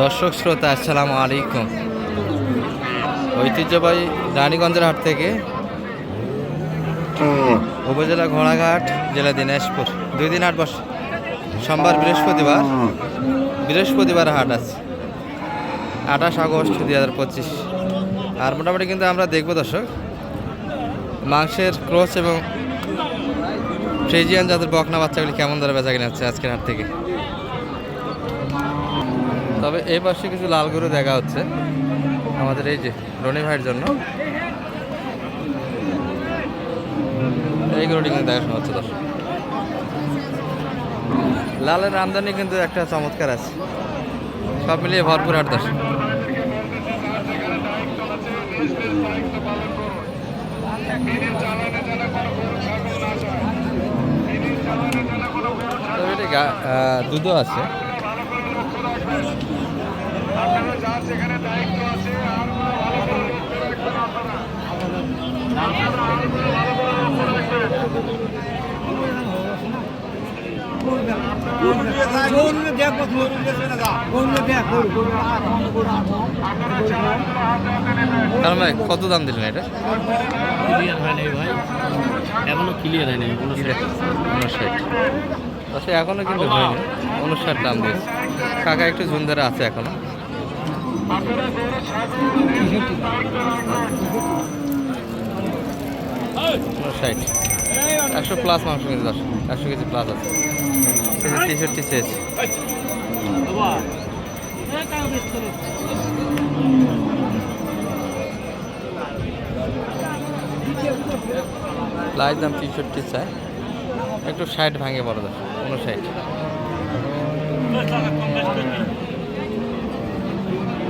দর্শক শ্রোতা, আসসালামু আলাইকুম। ঐতিহ্যবাহী রানীগঞ্জের হাট থেকে উপজেলা ঘোড়াঘাট, জেলা দিনাজপুর। দুই দিন হাট বস সোমবার বৃহস্পতিবার। বৃহস্পতিবার হাট আছে। আঠাশ আগস্ট দুই হাজার পঁচিশ। আর মোটামুটি কিন্তু আমরা দেখব দর্শক, মাংসের ক্রস এবং ফ্রেজিয়ান জাতের বকনা বাচ্চাগুলি কেমন দরে বেচা কিনে আজকের হাট থেকে। তবে এই পাশে কিছু লাল গরু দেখা হচ্ছে আমাদের এই যে রনি ভাইয়ের জন্য। এই গরুটি কিন্তু দেখাশোনা হচ্ছে, দর্শক। লালের আমদানি কিন্তু একটা চমৎকার আছে। সব মিলিয়ে ভরপুর আট দশ তবে আছে কত দাম দিলেন এটা? ক্লিয়ার হয় নাই ভাই। এখনও ক্লিয়ার হয় নাই উনষাট। আচ্ছা এখনও কিন্তু হয়নি উনষাট দাম দিয়েছে। কাকা একটু ঝুন্দরে আছে এখনও। উনষাট একশো প্লাস মাংস কিন্তু দশ। একশো কেজি প্লাস আছে। কেজি তেষট্টি চেয়েছে। লাইট দাম তেষট্টি চাই। একটু ষাট ভাঙে বড় দশ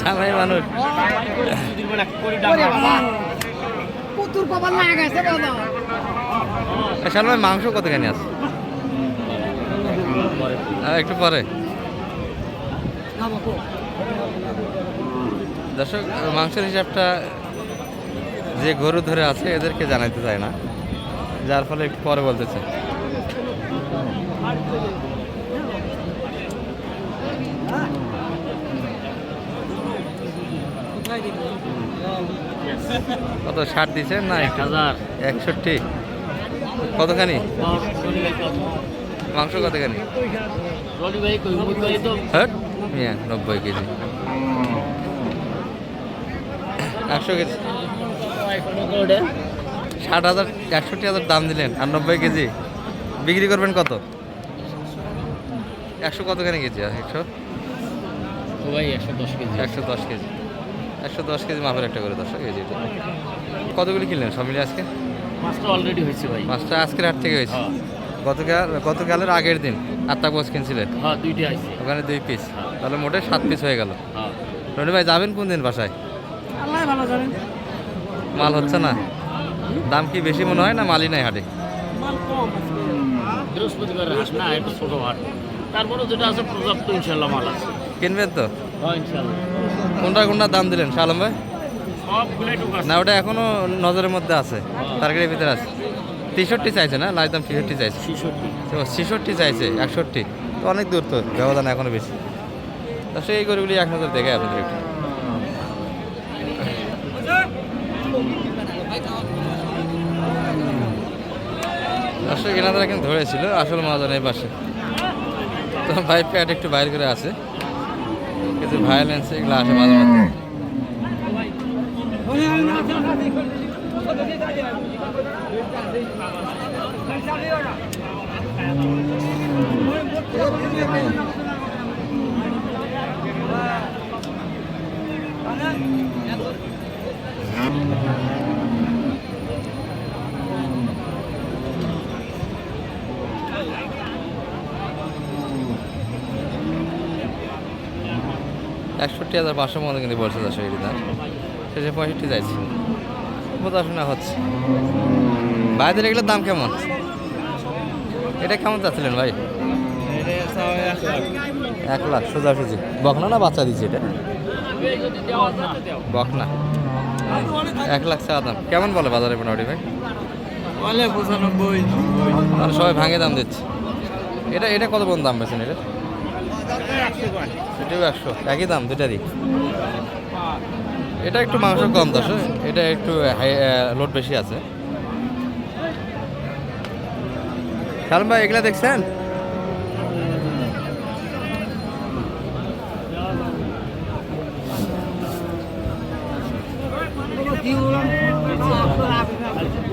সামাই মানুষ। ভাই মাংস কতখানি আছে? একটু পরে। দর্শক মাংসের হিসাবটা যে গরু ধরে আছে এদেরকে জানাইতে চায় না। যার ফলে একটু পরে বলতেছে কত ষাট দিচ্ছেন না এক হাজার। একষট্টি। কতখানি? মাংস কতখানি? হ্যাঁ নব্বই কেজি। একশো কেজি। ষাট হাজার একষট্টি হাজার দাম দিলেন আর নব্বই কেজি। বিক্রি করবেন কত? একশো কতখানি কেজি? একশো? একশো দশ কেজি। একশো দশ কেজি। একশো দশ কেজি মাপের একটা করে দশ কেজি এটা। কতগুলি কিনলেন সব মিলে আজকে? মাছটা অলরেডি হয়েছে ভাই। মাছটা আজকের হাট থেকে হয়েছে। হ্যাঁ। গতকাল গতকালের আগের দিন আটটা কোচ কিনছিলেন। হ্যাঁ দুইটা আইছে ওখানে দুই পিস তাহলে মোটে সাত পিস হয়ে গেল। হ্যাঁ। রনি ভাই যাবেন কোন দিন বাসায়? আল্লাহ ভালো জানেন। মাল হচ্ছে না? দাম কি বেশি মনে হয় না মালই নাই হাটে? মাল কম আজকে। বৃহস্পতিবার হাট না এটা ছোট হাট। তারপরে যেটা আছে পর্যাপ্ত ইনশাল্লাহ মাল আছে। কিনবেন তো? হ্যাঁ ইনশাল্লাহ কোনটা কোনটা দাম দিলেন শালম ভাই? আছে না ওটা এখনও নজরের মধ্যে আছে। টার্গেটের ভিতরে আছে। তেষট্টি চাইছে না? লাইট দাম তেষট্টি চাইছে। ছিষট্টি। চাইছে একষট্টি। তো অনেক দূর তো ব্যবধান এখনও বেশি। তা সেই গরুগুলি এক নজর দেখে আপনাদের একটু। দর্শক এনাদের কিন্তু ধরেছিল আসল মহাজন এই পাশে। তো ভাই প্যাট একটু বাইর করে আছে। কিছু ভায়োলেন্স এগুলো আসে মাঝে মাঝে একষট্টি হাজার পাঁচশো মতো কিন্তু পড়ছে দশ এটি দাম শেষে পঁয়ষট্টি যাইছে। বোঝাশোনা হচ্ছে। বাইরে এগুলোর দাম কেমন? এটা কেমন চাচ্ছিলেন ভাই? এক লাখ। সোজাসুজি বকনা না বাচ্চা দিচ্ছে এটা? বকনা। এক লাখ চা দাম। কেমন বলে বাজারে মোটামুটি ভাই? বলে পঁচানব্বই। সবাই ভাঙে দাম দিচ্ছে। এটা এটা কত পর্যন্ত দাম পেয়েছেন এটা? এটাও একশো। একই দাম দুটারই এটা একটু মাংস কম দশ এটা একটু হাই লোড বেশি আছে। সালম ভাই এগুলা দেখছেন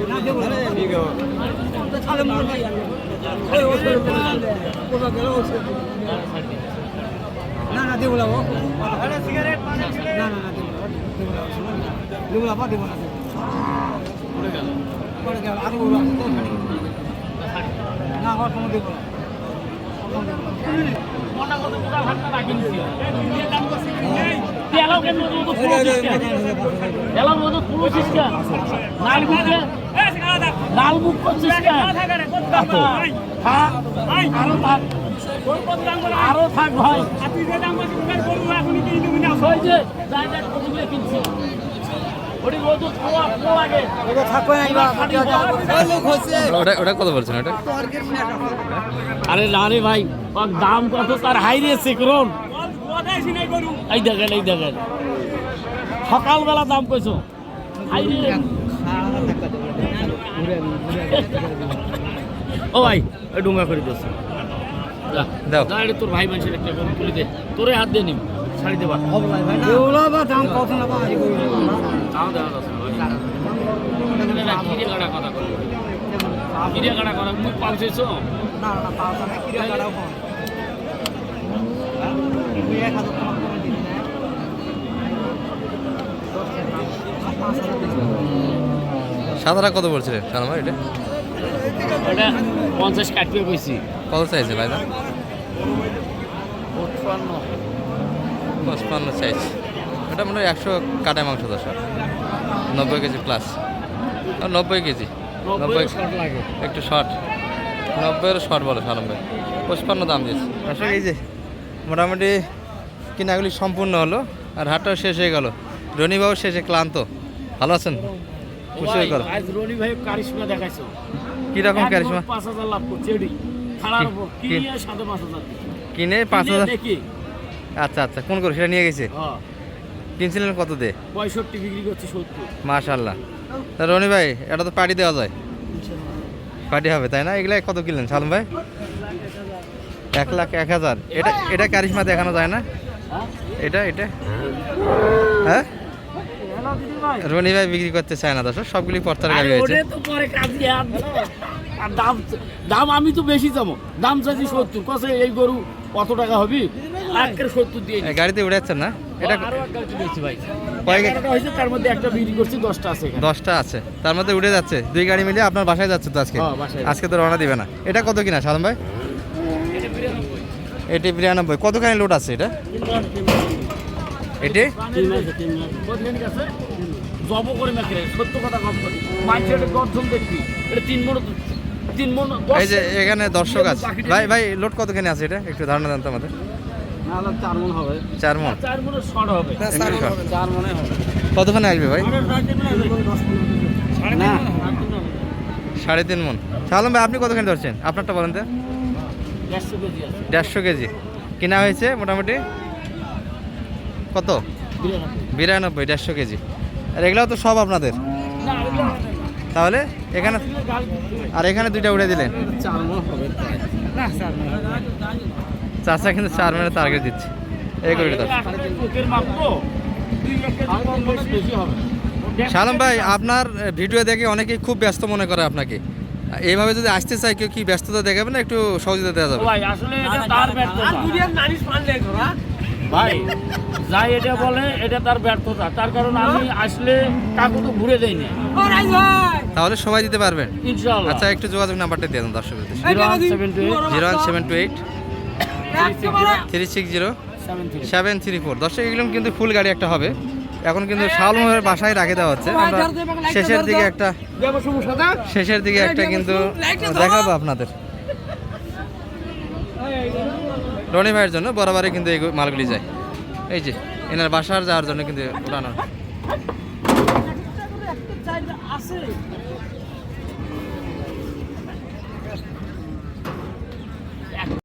না না দেবো না না না দেবো না দেবো না দেবো না লাল মুখে করছিস কেন থাক আরও থাক আরও থাক ভাই ওই যে যাই কিনছি। ওটি কত বলছেন ওটা? আরে না রে ভাই দাম কত? তার হাই রে সিকরন এই দেখেন এই দেখেন। সকালবেলা দাম কইছো। ও ভাই ওই ডুঙ্গা করে দিস দাও। তোর ভাই মানুষের একটা করে তুলে দে। তোরে হাত দিয়ে নিম ছাড়ি দেবা। দেবো বা দাম কত না বা কিরে কথা কিরে পাউছেছো না না না এক হাজার টাকা দিন সাদারা কত সালম ভাই এটা? ওটা পঞ্চাশ কাটবে কইছি কত চাইছে ভাই দাম পঁচপান্ন সাইজ ওটা মনে হয় একশো কাটায় মাংস দশ নব্বই কেজি প্লাস নব্বই কেজি। নব্বই একটু শর্ট নব্বইয়ের শর্ট বলো ভাই পঁচপান্ন দাম দিয়েছে। আসলে এই যে মোটামুটি কিনাগুলি সম্পূর্ণ হলো আর হাটটাও শেষ হয়ে গেল। রনিবাবু শেষে ক্লান্ত। ভালো আছেন? খুশি হয়ে গেল আজ রনি ভাই কারিশমা? ক্যারিশমা পাঁচ হাজার লাভ করছে কিনে পাঁচ হাজার। আচ্ছা আচ্ছা। কোন করে? সেটা নিয়ে গেছে? হ্যাঁ। কিনছিলেন কত দে পঁয়ষট্টি বিক্রি করছে সত্তর। মাশাল্লাহ তা রনি ভাই এটা তো পার্টি দেওয়া যায়। পার্টি হবে তাই না? এগুলা কত কিনলেন সালম ভাই? এক লাখ এক হাজার। এটা এটা কারিশমা দেখানো যায় না? হ্যাঁ। এটা এটা? হ্যাঁ। রনি ভাই বিক্রি করতে চায় না দর্শক সবগুলি পর্তার গাড়ি হয়েছে দাম দাম আমি তো বেশি যাব দাম চাইছি সত্তর। কসে এই গরু কত টাকা হবে? একের সত্তর দিয়ে গাড়িতে উড়ে যাচ্ছেন না? এটা আরও এক গাড়ি দিয়েছি ভাই। হয়েছে তার মধ্যে একটা বিক্রি করছি দশটা আছে দশটা আছে। তার মধ্যে উড়ে যাচ্ছে। দুই গাড়ি মিলে আপনার বাসায় যাচ্ছে তো আজকে? আজকে তো রওনা দিবে না। এটা কত কিনা সালম ভাই? এটি বিরানব্বই। কতখানি লোড আছে এটা? এটি? জব করে সত্য কথা কম করি দেখবি। এটা তিন মন তিন মন এই যে এখানে দর্শক আছে। ভাই ভাই লোড কতখানি আছে এটা? একটু ধারণা দেন তো আমাদের। চার মন হবে। চার মন? চার মনের শর্ট হবে। চার মনে হবে। কতখানি আসবে ভাই? না সাড়ে তিন মন। সালম ভাই আপনি কতখানি ধরছেন? আপনারটা বলেন তো। দেড়শো কেজি কিনা হয়েছে মোটামুটি? কত? বিরানব্বই। দেড়শো কেজি। আর এগুলো তো সব আপনাদের। তাহলে এখানে। আর এখানে দুইটা উড়ে দিলেন। চার মন হবে না মন চাষা কিন্তু চার মিনিট টার্গেট দিচ্ছে। এই করে। শালম ভাই আপনার ভিডিও দেখে অনেকেই খুব ব্যস্ত মনে করে আপনাকে। এইভাবে যদি আসতে চাই কেউ কি ব্যস্ততা দেখাবে না? একটু সহযোগিতা দেওয়া যাবে। ভাই আসলে এটা তার ব্যর্থতা। নানিস পারলে তোরা ভাই যাই এটা বলে এটা তার ব্যর্থতা। তার কারণ আমি আসলে কাকু তো ঘুরে তাহলে সবাই দিতে পারবেন? ইনশাআল্লাহ। আচ্ছা একটু যোগাযোগ নাম্বারটা দিয়ে দেন দর্শক zero one seven two zero one seven two eight. Three six zero? Seven three four. দর্শক এগুলো কিন্তু ফুল গাড়ি একটা হবে। এখন কিন্তু শালমোহের বাসায় রাখে দেওয়া হচ্ছে। আমরা শেষের দিকে একটা শেষের দিকে একটা কিন্তু দেখাবো আপনাদের। রনি ভাইয়ের জন্য বরাবরই কিন্তু এই মালগুলি যায়। এই যে এনার বাসার যাওয়ার জন্য কিন্তু উঠানো আছে।